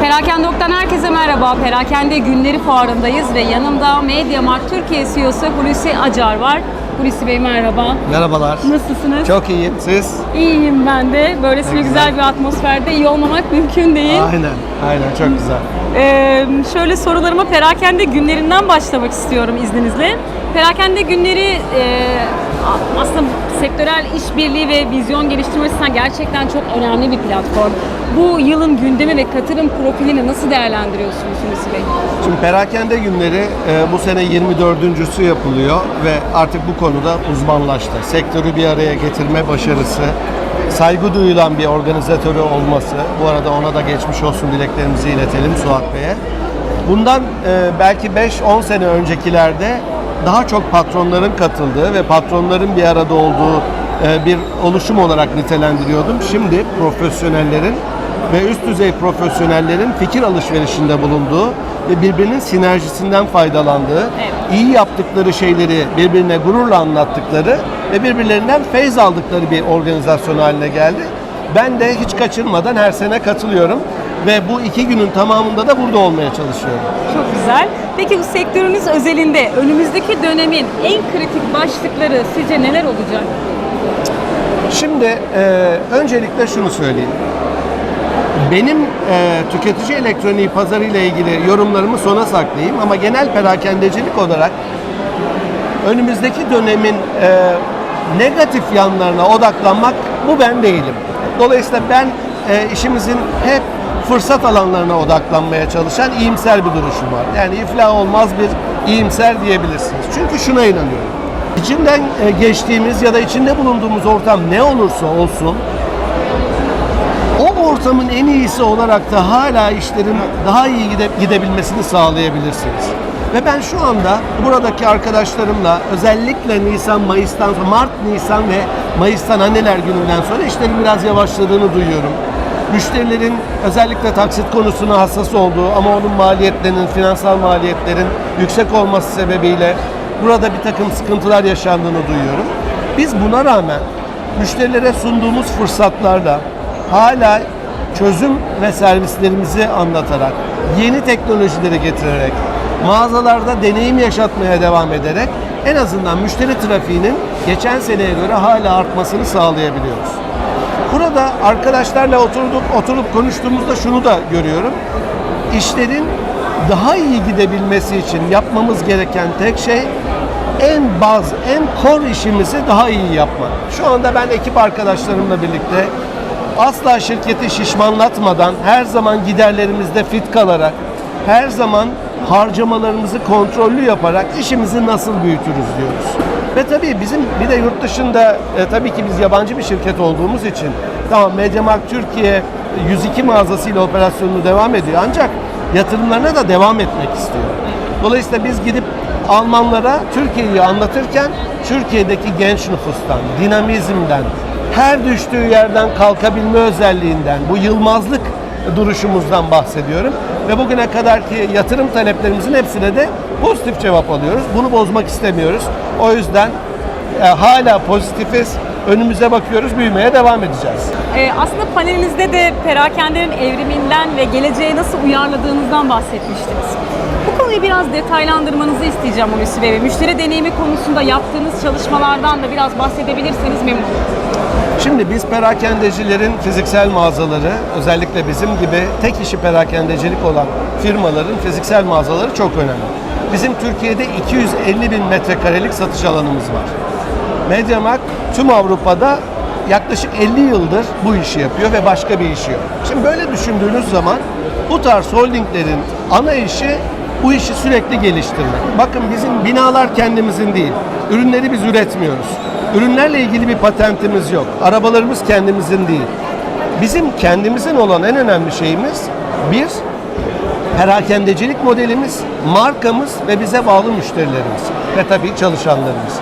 Perakende.'dan herkese merhaba. Perakende Günleri Fuarı'ndayız ve yanımda Mediamarkt Türkiye CEO'su Hulusi Acar var. Hulusi Bey merhaba. Merhabalar. Nasılsınız? Çok iyiyim. Siz? İyiyim ben de. Böylesine Ne güzel. güzel. bir atmosferde iyi olmamak mümkün değil. Aynen. Aynen. Çok güzel. Ee, şöyle sorularıma perakende günlerinden başlamak istiyorum izninizle. Perakende günleri e, aslında sektörel işbirliği ve vizyon geliştirme açısından gerçekten çok önemli bir platform. Bu yılın gündemi ve katılım profilini nasıl değerlendiriyorsunuz Hulusi Bey? Şimdi perakende günleri e, bu sene 24.sü yapılıyor ve artık bu konuda uzmanlaştı. Sektörü bir araya getirme başarısı, saygı duyulan bir organizatörü olması. Bu arada ona da geçmiş olsun dileklerimizi iletelim Suat Bey'e. Bundan e, belki 5-10 sene öncekilerde daha çok patronların katıldığı ve patronların bir arada olduğu e, bir oluşum olarak nitelendiriyordum. Şimdi profesyonellerin ve üst düzey profesyonellerin fikir alışverişinde bulunduğu ve birbirinin sinerjisinden faydalandığı, Evet. iyi yaptıkları şeyleri birbirine gururla anlattıkları ve birbirlerinden feyz aldıkları bir organizasyon haline geldi. Ben de hiç kaçırmadan her sene katılıyorum ve bu iki günün tamamında da burada olmaya çalışıyorum. Çok güzel. Peki bu sektörünüz özelinde önümüzdeki dönemin en kritik başlıkları sizce neler olacak? Şimdi e, öncelikle şunu söyleyeyim. Benim e, tüketici elektroniği pazarı ile ilgili yorumlarımı sona saklayayım ama genel perakendecilik olarak önümüzdeki dönemin e, negatif yanlarına odaklanmak bu ben değilim. Dolayısıyla ben e, işimizin hep fırsat alanlarına odaklanmaya çalışan iyimser bir duruşum var. Yani iflah olmaz bir iyimser diyebilirsiniz. Çünkü şuna inanıyorum. İçinden e, geçtiğimiz ya da içinde bulunduğumuz ortam ne olursa olsun o ortamın en iyisi olarak da hala işlerin daha iyi gide, gidebilmesini sağlayabilirsiniz. Ve ben şu anda buradaki arkadaşlarımla özellikle Nisan, Mayıs'tan sonra, Mart, Nisan ve Mayıs'tan anneler gününden sonra işlerin biraz yavaşladığını duyuyorum. Müşterilerin özellikle taksit konusuna hassas olduğu ama onun maliyetlerinin, finansal maliyetlerin yüksek olması sebebiyle burada bir takım sıkıntılar yaşandığını duyuyorum. Biz buna rağmen müşterilere sunduğumuz fırsatlarla hala çözüm ve servislerimizi anlatarak, yeni teknolojileri getirerek, mağazalarda deneyim yaşatmaya devam ederek en azından müşteri trafiğinin geçen seneye göre hala artmasını sağlayabiliyoruz. Burada arkadaşlarla oturduk, oturup konuştuğumuzda şunu da görüyorum. İşlerin daha iyi gidebilmesi için yapmamız gereken tek şey en baz, en core işimizi daha iyi yapmak. Şu anda ben ekip arkadaşlarımla birlikte asla şirketi şişmanlatmadan, her zaman giderlerimizde fit kalarak, her zaman harcamalarımızı kontrollü yaparak işimizi nasıl büyütürüz diyoruz. Ve tabii bizim bir de yurt dışında e, tabii ki biz yabancı bir şirket olduğumuz için tamam Mediamarkt Türkiye 102 mağazasıyla operasyonunu devam ediyor ancak yatırımlarına da devam etmek istiyor. Dolayısıyla biz gidip Almanlara Türkiye'yi anlatırken Türkiye'deki genç nüfustan, dinamizmden, her düştüğü yerden kalkabilme özelliğinden, bu yılmazlık duruşumuzdan bahsediyorum. Ve bugüne kadarki yatırım taleplerimizin hepsine de pozitif cevap alıyoruz. Bunu bozmak istemiyoruz. O yüzden e, hala pozitifiz. Önümüze bakıyoruz, büyümeye devam edeceğiz. Ee, aslında panelinizde de perakendenin evriminden ve geleceğe nasıl uyarladığınızdan bahsetmiştiniz. Bu konuyu biraz detaylandırmanızı isteyeceğim Hulusi Bey. Müşteri deneyimi konusunda yaptığınız çalışmalardan da biraz bahsedebilirseniz memnun olurum. Şimdi biz perakendecilerin fiziksel mağazaları, özellikle bizim gibi tek işi perakendecilik olan firmaların fiziksel mağazaları çok önemli. Bizim Türkiye'de 250 bin metrekarelik satış alanımız var. Mediamarkt tüm Avrupa'da yaklaşık 50 yıldır bu işi yapıyor ve başka bir işi yok. Şimdi böyle düşündüğünüz zaman bu tarz holdinglerin ana işi bu işi sürekli geliştirmek. Bakın bizim binalar kendimizin değil. Ürünleri biz üretmiyoruz. Ürünlerle ilgili bir patentimiz yok. Arabalarımız kendimizin değil. Bizim kendimizin olan en önemli şeyimiz bir, perakendecilik modelimiz, markamız ve bize bağlı müşterilerimiz ve tabii çalışanlarımız.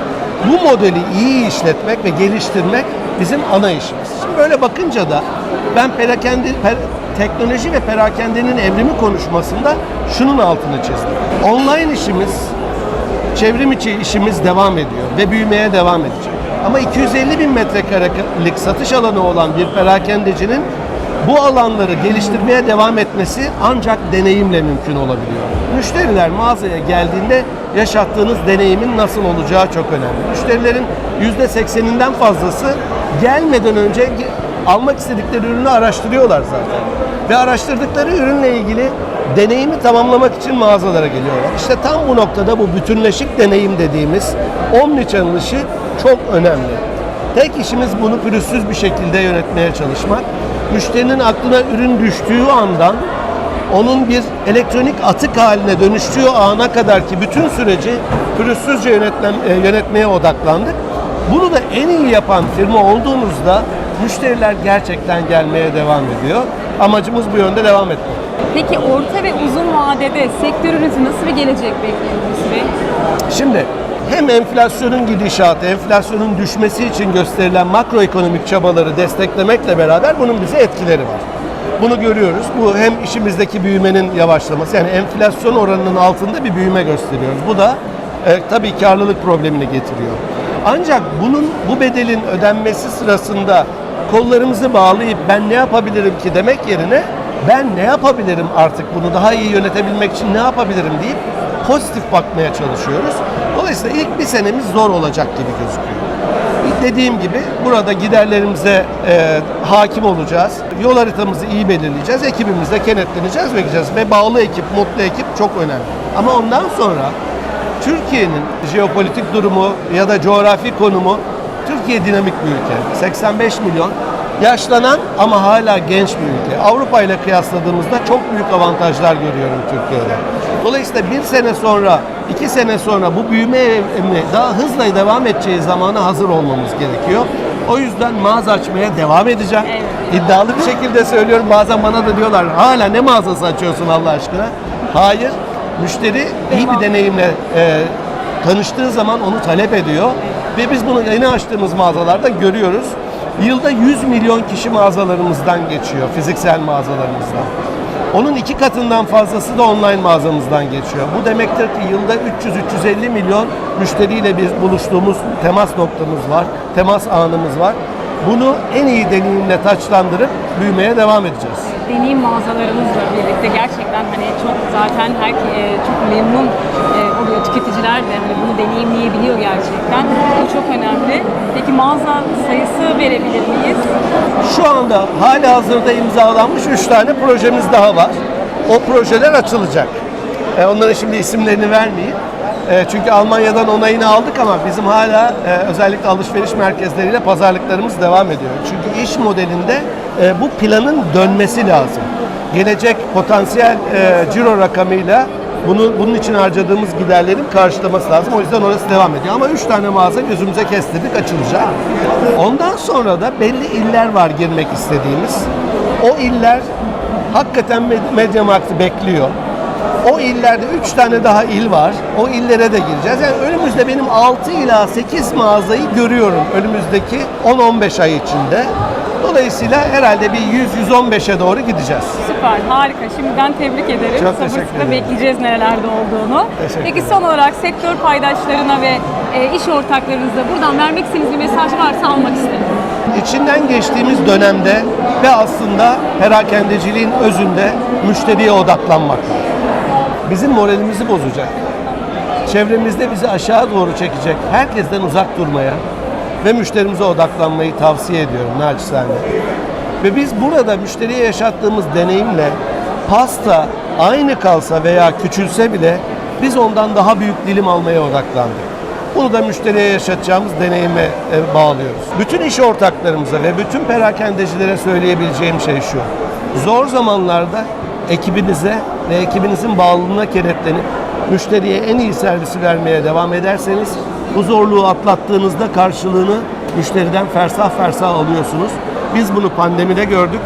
Bu modeli iyi işletmek ve geliştirmek bizim ana işimiz. Şimdi böyle bakınca da ben perakende, per- teknoloji ve perakendenin evrimi konuşmasında şunun altını çizdim. Online işimiz, çevrim içi işimiz devam ediyor ve büyümeye devam edecek. Ama 250 bin metrekarelik satış alanı olan bir perakendecinin bu alanları geliştirmeye devam etmesi ancak deneyimle mümkün olabiliyor. Müşteriler mağazaya geldiğinde yaşattığınız deneyimin nasıl olacağı çok önemli. Müşterilerin %80'inden fazlası gelmeden önce almak istedikleri ürünü araştırıyorlar zaten. Ve araştırdıkları ürünle ilgili deneyimi tamamlamak için mağazalara geliyorlar. İşte tam bu noktada bu bütünleşik deneyim dediğimiz omnichannel işi çok önemli. Tek işimiz bunu pürüzsüz bir şekilde yönetmeye çalışmak. Müşterinin aklına ürün düştüğü andan onun bir elektronik atık haline dönüştüğü ana kadar ki bütün süreci pürüzsüzce yönetmem, e, yönetmeye odaklandık. Bunu da en iyi yapan firma olduğumuzda müşteriler gerçekten gelmeye devam ediyor. Amacımız bu yönde devam etmek. Peki orta ve uzun vadede sektörünüzü nasıl bir gelecek bekliyor Bey? Şimdi hem enflasyonun gidişatı, enflasyonun düşmesi için gösterilen makroekonomik çabaları desteklemekle beraber bunun bize etkileri var. Bunu görüyoruz. Bu hem işimizdeki büyümenin yavaşlaması yani enflasyon oranının altında bir büyüme gösteriyoruz. Bu da e, tabii karlılık problemini getiriyor. Ancak bunun bu bedelin ödenmesi sırasında kollarımızı bağlayıp ben ne yapabilirim ki demek yerine ben ne yapabilirim artık bunu daha iyi yönetebilmek için ne yapabilirim deyip pozitif bakmaya çalışıyoruz. Dolayısıyla ilk bir senemiz zor olacak gibi gözüküyor. Dediğim gibi burada giderlerimize e, hakim olacağız. Yol haritamızı iyi belirleyeceğiz. Ekibimizle kenetleneceğiz ve gideceğiz. Ve bağlı ekip, mutlu ekip çok önemli. Ama ondan sonra Türkiye'nin jeopolitik durumu ya da coğrafi konumu Türkiye dinamik bir ülke. 85 milyon yaşlanan ama hala genç bir ülke. Avrupa ile kıyasladığımızda çok büyük avantajlar görüyorum Türkiye'de. Dolayısıyla bir sene sonra, iki sene sonra bu büyüme evrimi daha hızla devam edeceği zamana hazır olmamız gerekiyor. O yüzden mağaza açmaya devam edeceğim. Evet. İddialı bir şekilde söylüyorum. Bazen bana da diyorlar hala ne mağazası açıyorsun Allah aşkına? Hayır. Müşteri iyi bir deneyimle e, tanıştığı zaman onu talep ediyor. Ve biz bunu yeni açtığımız mağazalarda görüyoruz. Yılda 100 milyon kişi mağazalarımızdan geçiyor, fiziksel mağazalarımızdan. Onun iki katından fazlası da online mağazamızdan geçiyor. Bu demektir ki yılda 300-350 milyon müşteriyle biz buluştuğumuz temas noktamız var, temas anımız var. Bunu en iyi deneyimle taçlandırıp büyümeye devam edeceğiz. deneyim mağazalarımızla birlikte gerçekten hani çok zaten her e, çok memnun oluyor tüketiciler de hani bunu deneyimleyebiliyor gerçekten. Bu çok önemli. Peki mağaza sayısı verebilir miyiz? Şu anda hali hazırda imzalanmış 3 tane projemiz daha var. O projeler açılacak. E, onların şimdi isimlerini vermeyeyim. E, çünkü Almanya'dan onayını aldık ama bizim hala e, özellikle alışveriş merkezleriyle pazarlıklarımız devam ediyor. Çünkü iş modelinde e, bu planın dönmesi lazım. Gelecek potansiyel e, ciro rakamıyla bunu, bunun için harcadığımız giderlerin karşılaması lazım. O yüzden orası devam ediyor. Ama 3 tane mağaza gözümüze kestirdik açılacak. Ondan sonra da belli iller var girmek istediğimiz. O iller hakikaten Med- Mediamarkt'ı bekliyor. O illerde 3 tane daha il var. O illere de gireceğiz. Yani önümüzde benim 6 ila 8 mağazayı görüyorum önümüzdeki 10-15 ay içinde. Dolayısıyla herhalde bir 100-115'e doğru gideceğiz. Süper, harika. Şimdiden tebrik ederim. Çok teşekkür ederim. bekleyeceğiz nerelerde olduğunu. Teşekkür Peki son olarak sektör paydaşlarına ve e, iş ortaklarınıza buradan vermek istediğiniz bir mesaj varsa almak isterim. İçinden geçtiğimiz dönemde ve aslında perakendeciliğin özünde müşteriye odaklanmak. Bizim moralimizi bozacak. Çevremizde bizi aşağı doğru çekecek. Herkesten uzak durmaya ve müşterimize odaklanmayı tavsiye ediyorum naçizane. Ve biz burada müşteriye yaşattığımız deneyimle pasta aynı kalsa veya küçülse bile biz ondan daha büyük dilim almaya odaklandık. Bunu da müşteriye yaşatacağımız deneyime e, bağlıyoruz. Bütün iş ortaklarımıza ve bütün perakendecilere söyleyebileceğim şey şu. Zor zamanlarda ekibinize ve ekibinizin bağlılığına kenetlenip müşteriye en iyi servisi vermeye devam ederseniz bu zorluğu atlattığınızda karşılığını müşteriden fersah fersah alıyorsunuz. Biz bunu pandemide gördük.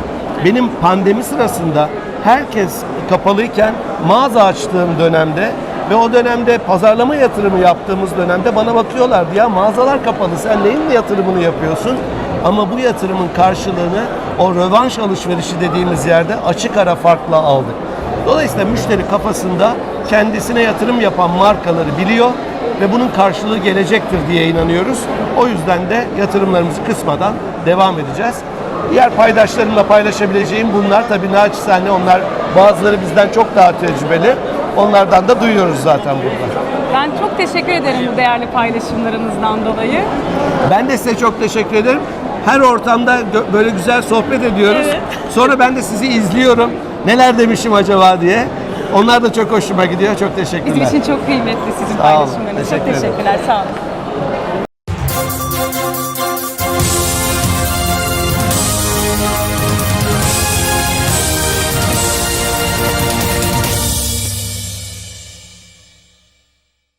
Benim pandemi sırasında herkes kapalıyken mağaza açtığım dönemde ve o dönemde pazarlama yatırımı yaptığımız dönemde bana bakıyorlardı ya mağazalar kapalı sen neyin yatırımını yapıyorsun? Ama bu yatırımın karşılığını o rövanş alışverişi dediğimiz yerde açık ara farkla aldık. Dolayısıyla müşteri kafasında kendisine yatırım yapan markaları biliyor ve bunun karşılığı gelecektir diye inanıyoruz. O yüzden de yatırımlarımızı kısmadan devam edeceğiz. Diğer paydaşlarımla paylaşabileceğim bunlar. Tabii naçizane onlar bazıları bizden çok daha tecrübeli. Onlardan da duyuyoruz zaten burada. Ben çok teşekkür ederim bu değerli paylaşımlarınızdan dolayı. Ben de size çok teşekkür ederim. Her ortamda böyle güzel sohbet ediyoruz. Evet. Sonra ben de sizi izliyorum. Neler demişim acaba diye. Onlar da çok hoşuma gidiyor. Çok teşekkürler. Bizim için çok kıymetli sizin Sağ olun, paylaşımlarınız. Çok teşekkür ederim. teşekkürler. Sağ olun.